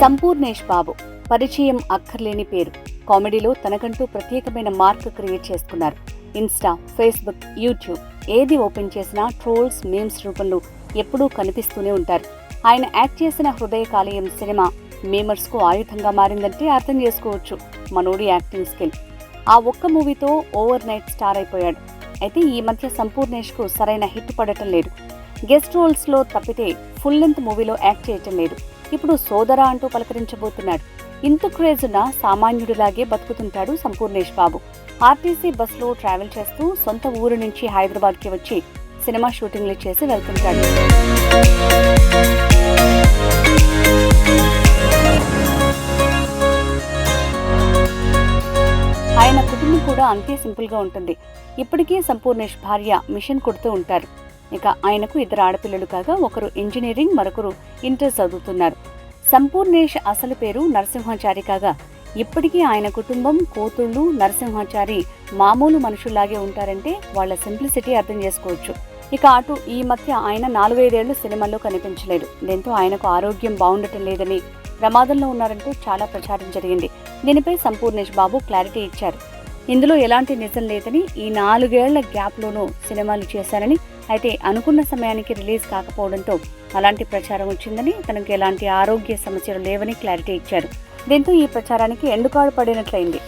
సంపూర్ణేష్ బాబు. పరిచయం అక్కర్లేని పేరు. కామెడీలో తనకంటూ ప్రత్యేకమైన మార్క్ క్రియేట్ చేసుకున్నారు. ఇన్స్టా ఫేస్బుక్ యూట్యూబ్ ఏది ఓపెన్ చేసినా ట్రోల్స్ మీమ్స్ రూపంలో ఎప్పుడూ కనిపిస్తూనే ఉంటారు. ఆయన యాక్ట్ చేసిన హృదయ కాలేయం సినిమా మేమర్స్కు ఆయుధంగా మారిందంటే అర్థం చేసుకోవచ్చు. మనోడి యాక్టింగ్ స్కిల్. ఆ ఒక్క మూవీతో ఓవర్ నైట్ స్టార్ అయిపోయాడు. అయితే ఈ మధ్య సంపూర్ణేష్కు సరైన హిట్ పడటం లేదు. గెస్ట్ రోల్స్లో తప్పితే ఫుల్ లెంత్ మూవీలో యాక్ట్ చేయటం లేదు. ఇప్పుడు సోదర అంటూ పలకరించబోతున్నాడు. ఇంత క్రేజ్న సామాన్యుడిలాగే బతుకుతుంటాడు సంపూర్ణేష్ బాబు. ఆర్టీసీ బస్సులో ట్రావెల్ చేస్తూ సొంత ఊరు నుంచి హైదరాబాద్కి వచ్చి సినిమా షూటింగ్లు చేసి వెళ్తుంటాడు. ఆయన కుటుంబం కూడా అంతే సింపుల్గా ఉంటుంది. ఇప్పటికీ సంపూర్ణేష్ భార్య మిషన్ కుడుతూ ఉంటారు. ఇక ఆయనకు ఇద్దరు ఆడపిల్లలు కాగా ఒకరు ఇంజనీరింగ్ మరొకరు ఇంటర్ చదువుతున్నారు. సంపూర్ణేష్ అసలు పేరు నరసింహాచారి కాగా ఇప్పటికీ ఆయన కుటుంబం కూతుళ్ళు నరసింహాచారి మామూలు మనుషుల్లాగే ఉంటారంటే వాళ్ళ సింప్లిసిటీ అర్థం చేసుకోవచ్చు. ఇక అటు ఈ మధ్య ఆయన నాలుగైదేళ్ళు సినిమాల్లో కనిపించలేదు. దీంతో ఆయనకు ఆరోగ్యం బాగుండటం లేదని ప్రమాదంలో ఉన్నారంటూ చాలా ప్రచారం జరిగింది. దీనిపై సంపూర్ణేష్ బాబు క్లారిటీ ఇచ్చారు. ఇందులో ఎలాంటి నిజం లేదని ఈ నాలుగేళ్ళ గ్యాప్లోనూ సినిమాలు చేశారని అయితే అనుకున్న సమయానికి రిలీజ్ కాకపోవడంతో అలాంటి ప్రచారం వచ్చిందని తనకు ఎలాంటి ఆరోగ్య సమస్యలు లేవని క్లారిటీ ఇచ్చారు. దీంతో ఈ ప్రచారానికి ఎండుకాడు పడినట్లయింది